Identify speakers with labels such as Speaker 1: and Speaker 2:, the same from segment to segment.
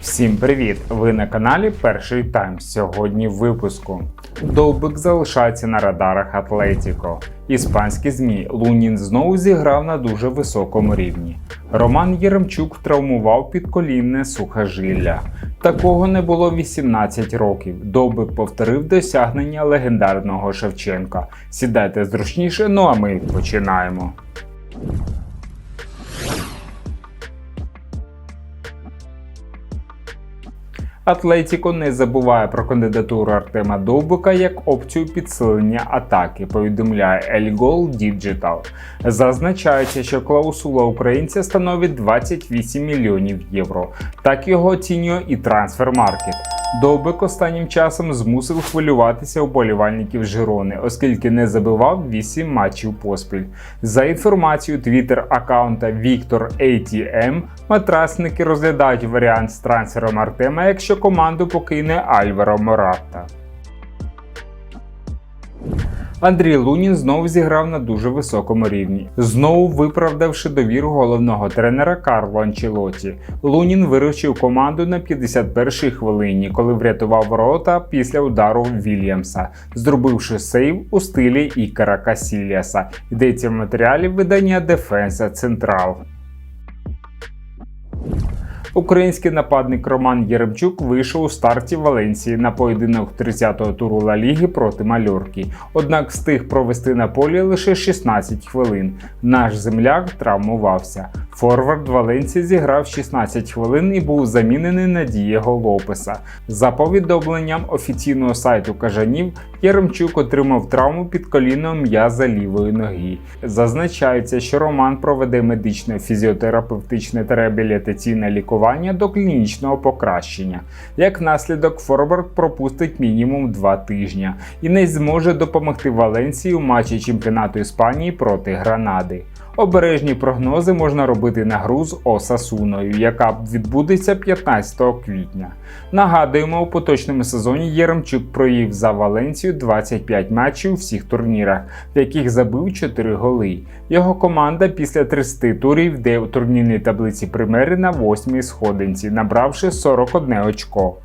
Speaker 1: Всім привіт! Ви на каналі Перший Тайм. Сьогодні в випуску. Довбик залишається на радарах Атлетіко. Іспанські ЗМІ Лунін знову зіграв на дуже високому рівні. Роман Єремчук травмував підколінне сухожилля. Такого не було 18 років. Довбик повторив досягнення легендарного Шевченка. Сідайте зручніше, ну а ми починаємо. Атлетіко не забуває про кандидатуру Артема Довбика як опцію підсилення атаки, повідомляє Gol Digital. Зазначається, що клаусула українця становить 28 мільйонів євро. Так його оцінює і трансфермаркет. Довбик останнім часом змусив хвилюватися уболівальників Жирони, оскільки не забивав 8 матчів поспіль. За інформацією твіттер аккаунта Віктор ATM, матрасники розглядають варіант з трансфером Артема, якщо команду покине Альваро Моратта. Андрій Лунін знову зіграв на дуже високому рівні, знову виправдавши довіру головного тренера Карло Анчелоті. Лунін виручив команду на 51-й хвилині, коли врятував ворота після удару Вільямса, зробивши сейв у стилі Ікара Касіліаса. Йдеться в матеріалі видання Дефенса Централ. Український нападник Роман Єремчук вийшов у старті Валенції на поєдинок 30-го туру Ла Ліги проти Мальорки. Однак встиг провести на полі лише 16 хвилин. Наш земляк травмувався. Форвард Валенції зіграв 16 хвилин і був замінений на Дієго Лопеса. За повідомленням офіційного сайту Кажанів, Єремчук отримав травму під коліном м'яза лівої ноги. Зазначається, що Роман проведе медичне, фізіотерапевтичне та реабілітаційне лікування до клінічного покращення. Як наслідок, Форвард пропустить мінімум два тижні і не зможе допомогти Валенції у матчі чемпіонату Іспанії проти Гранади. Обережні прогнози можна робити на гру з Осасуною, яка відбудеться 15 квітня. Нагадуємо, у поточному сезоні Єремчук проїв за Валенцію 25 матчів у всіх турнірах, в яких забив 4 голи. Його команда після 30 турів йде у турнірній таблиці примери на 8-й сходинці, набравши 41 очко.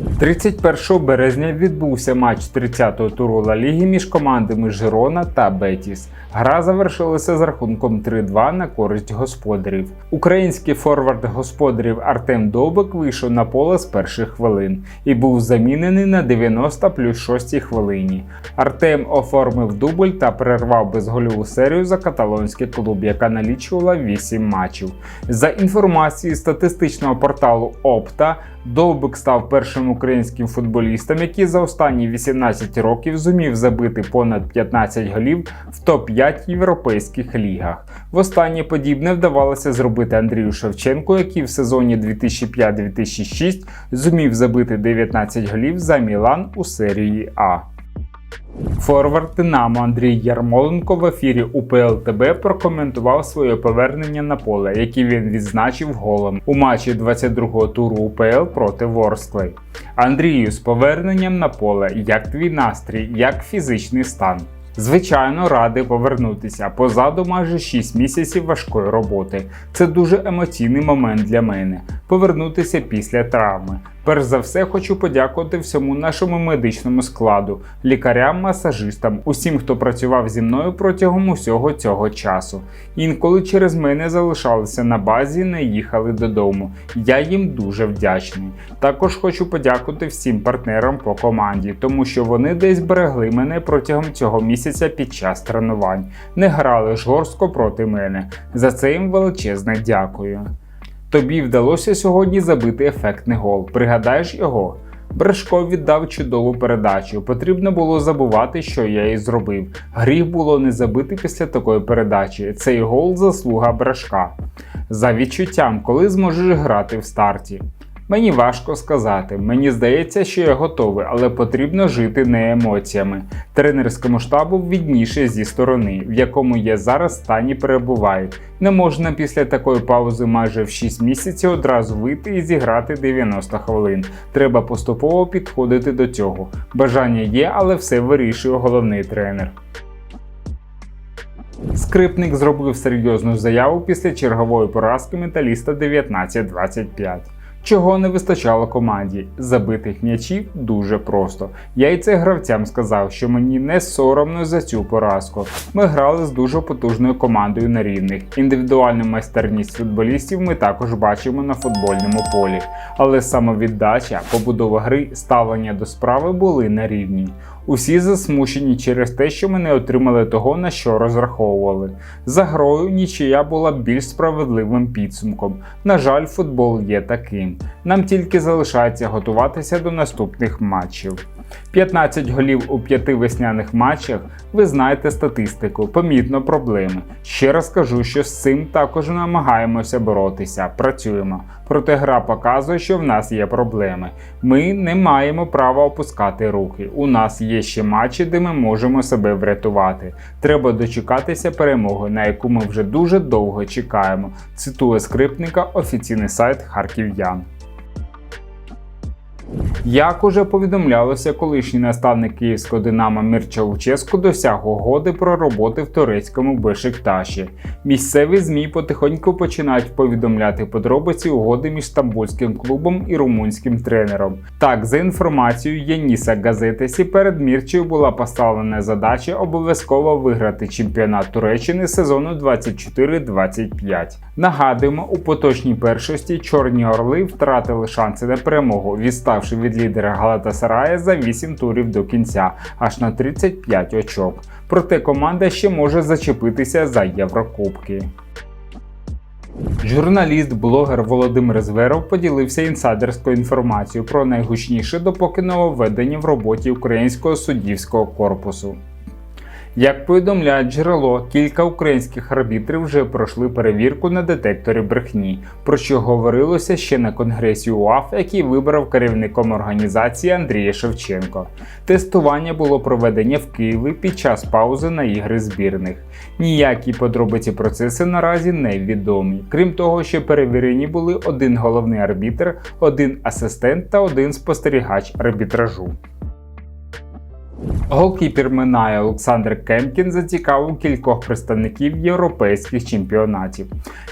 Speaker 1: 31 березня відбувся матч 30-го туру Ла Ліги між командами Жирона та Бетіс. Гра завершилася з рахунком 3-2 на користь господарів. Український форвард господарів Артем Довбик вийшов на поле з перших хвилин і був замінений на 90 плюс 6 хвилині. Артем оформив дубль та перервав безгольову серію за каталонський клуб, яка налічувала 8 матчів. За інформацією статистичного порталу Опта, Довбик став першим українським футболістом, який за останні 18 років зумів забити понад 15 голів в топ-5 європейських лігах. Востаннє подібне вдавалося зробити Андрію Шевченку, який в сезоні 2005-2006 зумів забити 19 голів за Мілан у серії А. Форвард Динамо Андрій Ярмоленко в ефірі УПЛ ТБ прокоментував своє повернення на поле, яке він відзначив голом у матчі 22-го туру УПЛ проти Ворсклей. Андрію з поверненням на поле, як твій настрій, як фізичний стан. Звичайно, радий повернутися. Позаду майже 6 місяців важкої роботи. Це дуже емоційний момент для мене повернутися після травми. Перш за все, хочу подякувати всьому нашому медичному складу, лікарям, масажистам, усім, хто працював зі мною протягом усього цього часу. Інколи через мене залишалися на базі, не їхали додому. Я їм дуже вдячний. Також хочу подякувати всім партнерам по команді, тому що вони десь берегли мене протягом цього місяця під час тренувань, не грали жорстко проти мене. За це їм величезне дякую. Тобі вдалося сьогодні забити ефектний гол. Пригадаєш його? Брешко віддав чудову передачу. Потрібно було забувати, що я і зробив. Гріх було не забити після такої передачі. Цей гол заслуга Брешка. За відчуттям, коли зможеш грати в старті. Мені важко сказати. Мені здається, що я готовий, але потрібно жити не емоціями. Тренерському штабу відніше зі сторони, в якому я зараз стані перебуваю. Не можна після такої паузи майже в 6 місяців одразу вийти і зіграти 90 хвилин. Треба поступово підходити до цього. Бажання є, але все вирішує головний тренер. Скрипник зробив серйозну заяву після чергової поразки металіста 19-25. Чого не вистачало команді? Забитих м'ячів дуже просто. Я й це гравцям сказав, що мені не соромно за цю поразку. Ми грали з дуже потужною командою на рівних. Індивідуальну майстерність футболістів ми також бачимо на футбольному полі. Але самовіддача, побудова гри, ставлення до справи були на рівні. Усі засмучені через те, що ми не отримали того, на що розраховували. За грою нічия була більш справедливим підсумком. На жаль, футбол є таким. Нам тільки залишається готуватися до наступних матчів. 15 голів у п'яти весняних матчах. Ви знаєте статистику, помітно проблеми. Ще раз кажу, що з цим також намагаємося боротися, працюємо. Проте гра показує, що в нас є проблеми. Ми не маємо права опускати руки. У нас є ще матчі, де ми можемо себе врятувати. Треба дочекатися перемоги, на яку ми вже дуже довго чекаємо. Цитує скрипника офіційний сайт Харків'ян. Як уже повідомлялося, колишній наставник київського Динамо Мірча Луческу досяг угоди про роботи в турецькому Бешикташі. Місцеві ЗМІ потихоньку починають повідомляти подробиці угоди між стамбульським клубом і румунським тренером. Так, за інформацією Єніса Газетесі, перед Мірчею була поставлена задача обов'язково виграти чемпіонат Туреччини сезону 24-25. Нагадуємо, у поточній першості Чорні Орли втратили шанси на перемогу, відставши від лідера Галатасарая за 8 турів до кінця, аж на 35 очок. Проте команда ще може зачепитися за Єврокубки. Журналіст-блогер Володимир Зверов поділився інсайдерською інформацією про найгучніше допоки нововведення в роботі українського суддівського корпусу. Як повідомляє джерело, кілька українських арбітрів вже пройшли перевірку на детекторі брехні, про що говорилося ще на конгресі УАФ, який вибрав керівником організації Андрія Шевченко. Тестування було проведення в Києві під час паузи на ігри збірних. Ніякі подробиці процесу наразі не відомі. Крім того, що перевірені були один головний арбітр, один асистент та один спостерігач арбітражу. Голкіпер Минає Олександр Кемкін зацікавив кількох представників європейських чемпіонатів.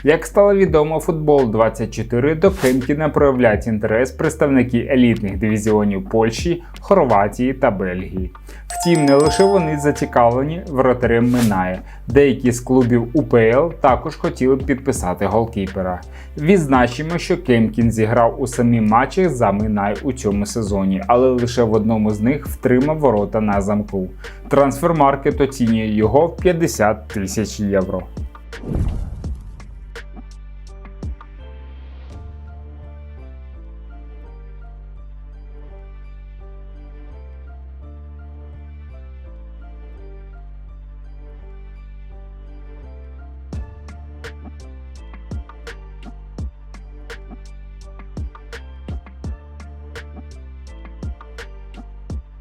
Speaker 1: Як стало відомо, футбол 24 до Кемкіна проявляють інтерес представники елітних дивізіонів Польщі, Хорватії та Бельгії. Втім, не лише вони зацікавлені вратарем Минає. Деякі з клубів УПЛ також хотіли б підписати голкіпера. Відзначимо, що Кемкін зіграв у самі матчах за Минай у цьому сезоні, але лише в одному з них втримав ворота на замку. Трансфермаркет оцінює його в 50 тисяч євро.